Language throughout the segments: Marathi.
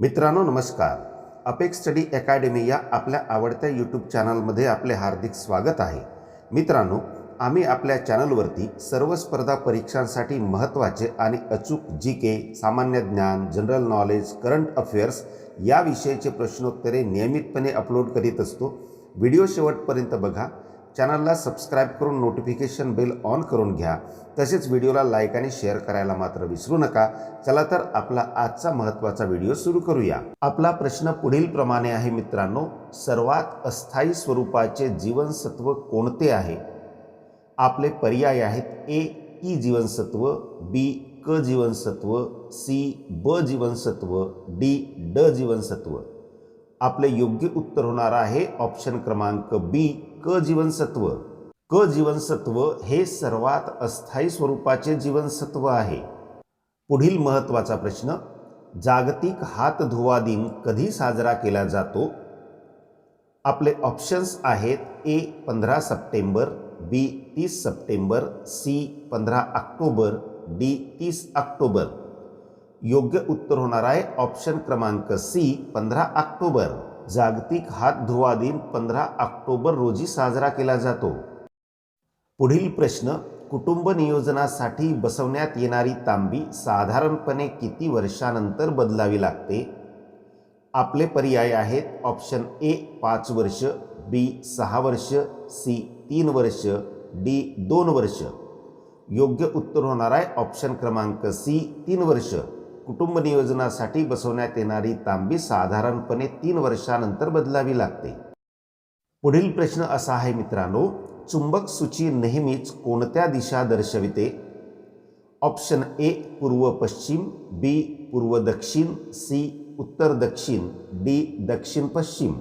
मित्रांनो नमस्कार. अपेक्स स्टडी अकॅडमी या आपल्या आवडत्या यूट्यूब चॅनलमध्ये आपले हार्दिक स्वागत आहे. मित्रांनो आम्ही आपल्या चॅनलवरती सर्व स्पर्धा परीक्षांसाठी महत्त्वाचे आणि अचूक जी के सामान्य ज्ञान जनरल नॉलेज करंट अफेअर्स या विषयीचे प्रश्नोत्तरे नियमितपणे अपलोड करीत असतो. व्हिडिओ शेवटपर्यंत बघा. चॅनलला सबस्क्राईब करून नोटिफिकेशन बेल ऑन करून घ्या. तसेच व्हिडिओला लाईक आणि शेअर करायला मात्र विसरू नका. चला तर आपला आजचा महत्त्वाचा व्हिडिओ सुरू करूया. आपला प्रश्न पुढील प्रमाणे आहे मित्रांनो. सर्वात अस्थायी स्वरूपाचे जीवनसत्व कोणते आहे? आपले पर्याय आहेत ए ई जीवनसत्व बी क जीवनसत्व सी ब जीवनसत्व डी ड जीवनसत्व. आपले योग्य उत्तर होणार आहे. ऑप्शन क्रमांक बी क जीवनसत्व. क जीवनसत्व हे सर्वात अस्थायी स्वरूपाचे जीवनसत्व आहे. पुढील महत्त्वाचा प्रश्न जागतिक हात धुवा दिन कधी साजरा केला जातो? आपले ऑप्शन्स आहेत ए पंधरा सप्टेंबर बी तीस सप्टेंबर सी पंधरा ऑक्टोबर डी तीस ऑक्टोबर. योग्य उत्तर होणार आहे. ऑप्शन क्रमांक सी पंधरा ऑक्टोबर. जागतिक हात धुवा दिन पंधरा ऑक्टोबर रोजी साजरा केला जातो. पुढील प्रश्न कुटुंब नियोजनासाठी बसवण्यात येणारी तांबी साधारणपणे किती वर्षानंतर बदलावी लागते? आपले पर्याय आहेत. ऑप्शन ए पाच वर्ष बी सहा वर्ष सी तीन वर्ष डी दोन वर्ष. योग्य उत्तर होणार आहे. ऑप्शन क्रमांक सी तीन वर्ष. कुटुंब नियोजनासाठी बसवण्यात येणारी तांबी साधारणपणे तीन वर्षानंतर बदलावी लागते. पुढील प्रश्न असा आहे मित्रांनो चुंबक सूची नेहमीच कोणत्या दिशा दर्शविते? ऑप्शन ए पूर्व पश्चिम बी पूर्व दक्षिण सी उत्तर दक्षिण डी दक्षिण पश्चिम.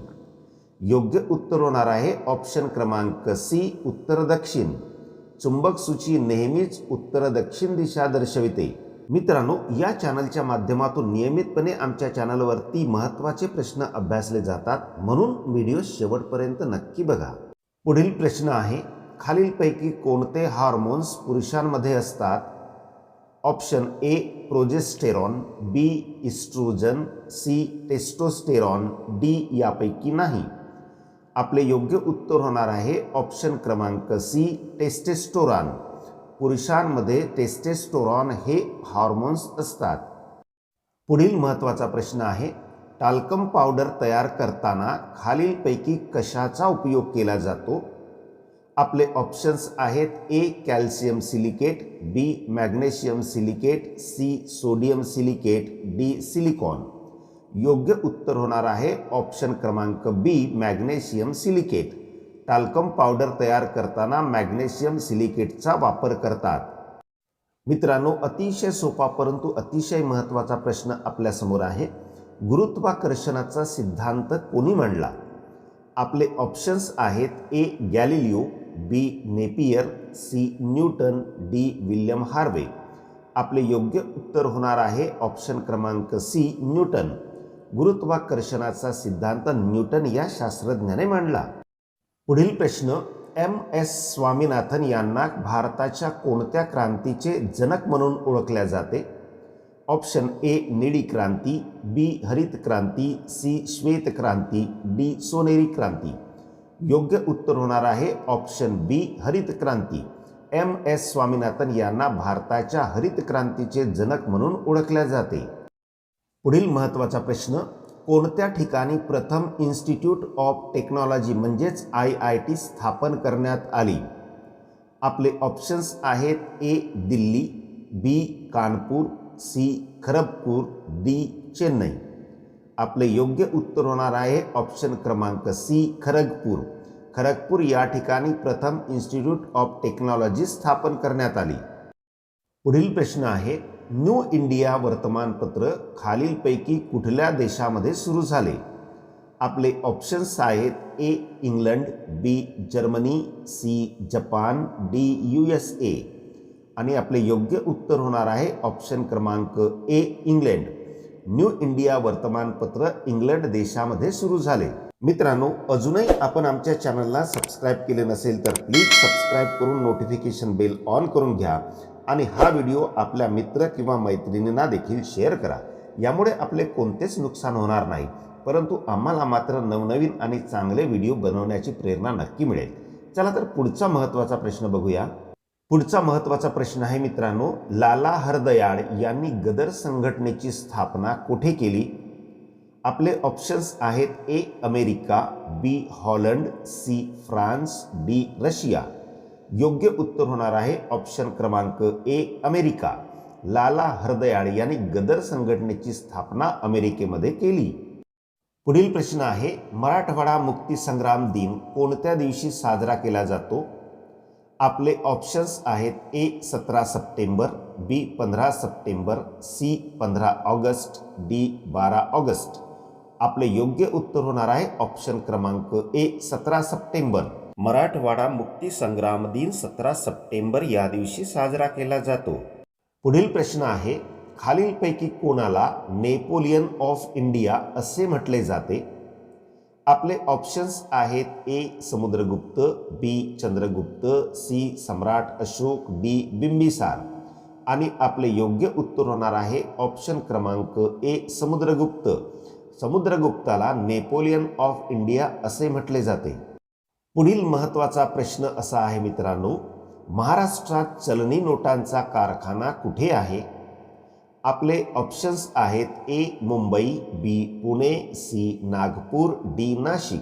योग्य उत्तर होणार आहे ऑप्शन क्रमांक सी उत्तर दक्षिण. चुंबक सूची नेहमीच उत्तर दक्षिण दिशा दर्शविते. मित्रांनो या चॅनलच्या माध्यमातून नियमितपणे आमच्या चॅनलवरती महत्त्वाचे प्रश्न अभ्यासले जातात म्हणून व्हिडिओ शेवटपर्यंत नक्की बघा. पुढील प्रश्न आहे खालीलपैकी कोणते हार्मोन्स पुरुषांमध्ये असतात? Option A progesterone B oestrogen C testosterone D यापैकी नाही. आपले योग्य उत्तर होणार आहे ऑप्शन क्रमांक सी टेस्टेस्टोरॉन पुरुषांमध्ये टेस्टेस्टोरॉन हे हॉर्मोन्स असतात. पुढील महत्त्वाचा प्रश्न आहे टाल्कम पावडर तयार करताना खालीलपैकी कशाचा उपयोग केला जातो? आपले ऑप्शन्स आहेत A calcium silicate B magnesium silicate C sodium silicate D silicon योग्य उत्तर होणार आहे ऑप्शन क्रमांक B magnesium silicate talcum powder तयार करताना मॅग्नेशियम सिलिकेटचा वापर करतात. मित्रांनो अतिशय सोपा परंतु अतिशय महत्त्वाचा प्रश्न आपल्यासमोर आहे. गुरुत्वाकर्षणाचा सिद्धांत कोणी मांडला? आपले ऑप्शन्स आहेत A Galileo B Napier C Newton D William Harvey. आपले योग्य उत्तर होणार आहे ऑप्शन क्रमांक सी न्यूटन. गुरुत्वाकर्षणाचा सिद्धांत न्यूटन या शास्त्रज्ञाने मांडला. पुढील प्रश्न एम. एस. स्वामीनाथन यांना भारताच्या कोणत्या क्रांतीचे जनक म्हणून ओळखल्या जाते? ऑप्शन ए निळी क्रांती बी हरित क्रांती सी श्वेत क्रांती डी सोनेरी क्रांती. योग्य उत्तर होणार आहे ऑप्शन बी हरित क्रांती. एम. एस. स्वामीनाथन यांना भारताच्या हरित क्रांतीचे जनक म्हणून ओळखल्या जाते. पुढील महत्त्वाचा प्रश्न कोणत्या ठिकाणी प्रथम इन्स्टिट्यूट ऑफ टेक्नॉलॉजी म्हणजेच आय आय टी स्थापन करण्यात आली? आपले ऑप्शन्स आहेत A Delhi B Kanpur C Kharagpur D Chennai. आपले योग्य उत्तर होणार आहे ऑप्शन क्रमांक सी खरगपूर. खरगपूर या ठिकाणी प्रथम इन्स्टिट्यूट ऑफ टेक्नॉलॉजी स्थापन करण्यात आली. पुढील प्रश्न आहे न्यू इंडिया वर्तमानपत्र खालीलपैकी कुठल्या देशामध्ये सुरू झाले? आपले ऑप्शन्स आहेत A England B Germany C Japan D U S A. आणि आपले योग्य उत्तर होणार आहे ऑप्शन क्रमांक ए इंग्लंड. न्यू इंडिया वर्तमानपत्र इंग्लंड देशामध्ये सुरू झाले. मित्रांनो अजूनही आपण आमच्या चॅनलला सबस्क्राईब केले नसेल तर प्लीज सबस्क्राईब करून नोटिफिकेशन बेल ऑन करून घ्या. आणि हा व्हिडिओ आपल्या मित्र किंवा मैत्रिणींना देखील शेअर करा. यामुळे आपले कोणतेच नुकसान होणार नाही. परंतु आम्हाला मात्र नवनवीन आणि चांगले व्हिडिओ बनवण्याची प्रेरणा नक्की मिळेल. चला तर पुढचा महत्त्वाचा प्रश्न बघूया. पुढचा महत्त्वाचा प्रश्न आहे मित्रांनो लाला हरदयाळ यांनी गदर संघटनेची स्थापना कुठे केली? आपले ऑप्शन्स आहेत A America B Holland C France D Russia. योग्य उत्तर होणार आहे. ऑप्शन क्रमांक ए, अमेरिका. लाला हरदयाळ यांनी गदर संघटनेची स्थापना अमेरिकेमध्ये केली. प्रश्न आहे, मराठवाडा मुक्ती संग्राम दिन कोणत्या दिवशी साजरा केला जातो? आपले ऑप्शन्स आहेत, ए, सतरा सप्टेंबर बी पंधरा सप्टेंबर सी पंधरा ऑगस्ट डी बारा ऑगस्ट. आपले योग्य उत्तर होणार आहे ऑप्शन क्रमांक ए, सतरा सप्टेंबर. मराठवाडा मुक्ती संग्राम दिन सतरा सप्टेंबर या दिवशी साजरा केला जातो. पुढील प्रश्न आहे खालीलपैकी कोणाला नेपोलियन ऑफ इंडिया असे म्हटले जाते? आपले ऑप्शन्स आहेत A Samudragupta B Chandragupta C Samrat Ashok D Bimbisara. आणि आपले योग्य उत्तर होणार आहे ऑप्शन क्रमांक ए समुद्रगुप्त. समुद्रगुप्ताला नेपोलियन ऑफ इंडिया असे म्हटले जाते. पुढील महत्त्वाचा प्रश्न असा आहे मित्रांनो महाराष्ट्रात चलनी नोटांचा कारखाना कुठे आहे? आपले ऑप्शन्स आहेत A Mumbai B Pune C Nagpur D Nashik.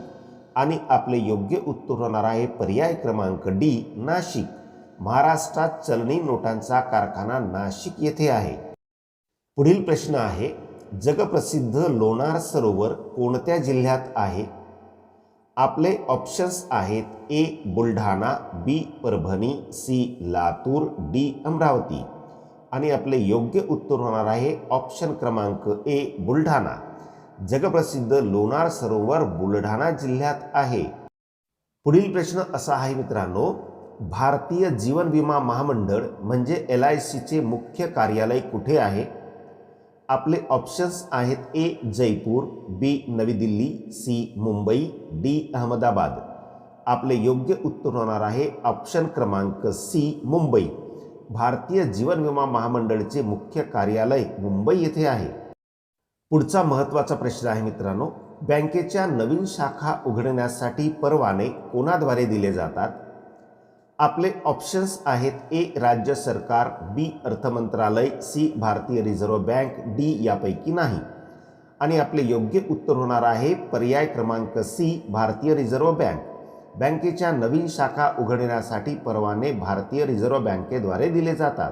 आणि आपले योग्य उत्तर होणार आहे पर्याय क्रमांक डी नाशिक. महाराष्ट्रात चलनी नोटांचा कारखाना नाशिक येथे आहे. पुढील प्रश्न आहे जगप्रसिद्ध लोणार सरोवर कोणत्या जिल्ह्यात आहे? आपले ऑप्शन्स आहेत A Buldhana B Parbhani C Latur D Amravati. आणि आपले योग्य उत्तर होणार आहे ऑप्शन क्रमांक ए बुलढाणा. जगप्रसिद्ध लोणार सरोवर बुलढाणा जिल्ह्यात आहे. पुढील प्रश्न असा आहे मित्रांनो भारतीय जीवन विमा महामंडळ म्हणजे एल आय सीचे मुख्य कार्यालय कुठे आहे? आपले ऑप्शन्स आहेत A Jaipur B Navi Delhi C Mumbai D Ahmedabad. आपले योग्य उत्तर होणार आहे ऑप्शन क्रमांक सी मुंबई. भारतीय जीवन विमा महामंडळचे मुख्य कार्यालय मुंबई येथे आहे. पुढचा महत्त्वाचा प्रश्न आहे मित्रांनो बँकेच्या नवीन शाखा उघडण्यासाठी परवाने कोणाद्वारे दिले जातात? आपले ऑप्शन्स आहेत ए राज्य सरकार बी अर्थमंत्रालय सी भारतीय रिझर्व्ह बँक डी यापैकी नाही. आणि आपले योग्य उत्तर होणार आहे पर्याय क्रमांक सी भारतीय रिझर्व्ह बँक. बँकेच्या नवीन शाखा उघडण्यासाठी परवाने भारतीय रिझर्व्ह बँकेद्वारे दिले जातात.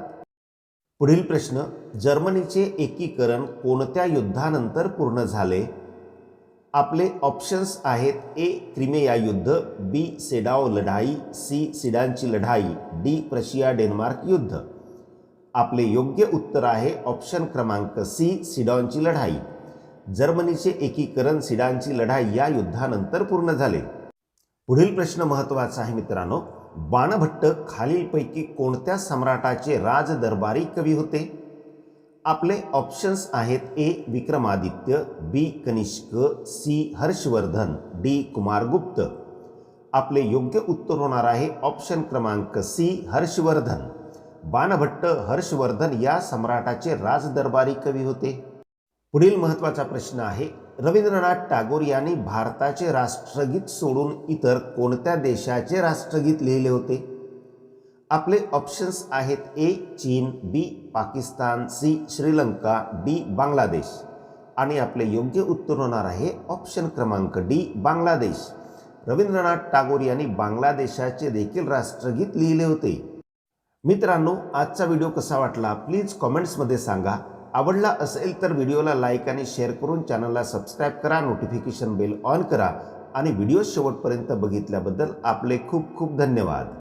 पुढील प्रश्न जर्मनीचे एकीकरण कोणत्या युद्धानंतर पूर्ण झाले? आपले ऑप्शन्स आहेत ए क्रिमेया युद्ध बी सेडाव लढाई सी सिडांची लढाई डी प्रशिया डेन्मार्क युद्ध. आपले योग्य उत्तर आहे ऑप्शन क्रमांक सी सिडॉनची लढाई. जर्मनीचे एकीकरण सिडांची लढाई या युद्धानंतर पूर्ण झाले. पुढील प्रश्न महत्त्वाचा आहे मित्रांनो. बाणभट्ट खालीलपैकी कोणत्या सम्राटाचे राजदरबारी कवी होते? आपले ऑप्शन्स आहेत A Vikramaditya B Kanishka C Harshavardhan D Kumaragupta. आपले योग्य उत्तर होणार आहे ऑप्शन क्रमांक सी हर्षवर्धन. बाणभट्ट हर्षवर्धन या सम्राटाचे राजदरबारी कवी होते. पुढील महत्त्वाचा प्रश्न आहे रवींद्रनाथ टागोर यांनी भारताचे राष्ट्रगीत सोडून इतर कोणत्या देशाचे राष्ट्रगीत लिहिले होते? आपले ऑप्शन्स आहेत ए चीन B Pakistan C Sri Lanka D Bangladesh. आणि आपले योग्य उत्तर होणार आहे ऑप्शन क्रमांक डी बांगलादेश. रवींद्रनाथ टागोर यांनी बांगलादेशाचे देखील राष्ट्रगीत लिहिले होते. मित्रांनो आजचा व्हिडिओ कसा वाटला प्लीज कॉमेंट्समध्ये सांगा. आवडला असेल तर व्हिडिओला लाईक आणि शेअर करून चॅनलला सबस्क्राईब करा नोटिफिकेशन बेल ऑन करा. आणि व्हिडिओ शेवटपर्यंत बघितल्याबद्दल आपले खूप खूप धन्यवाद.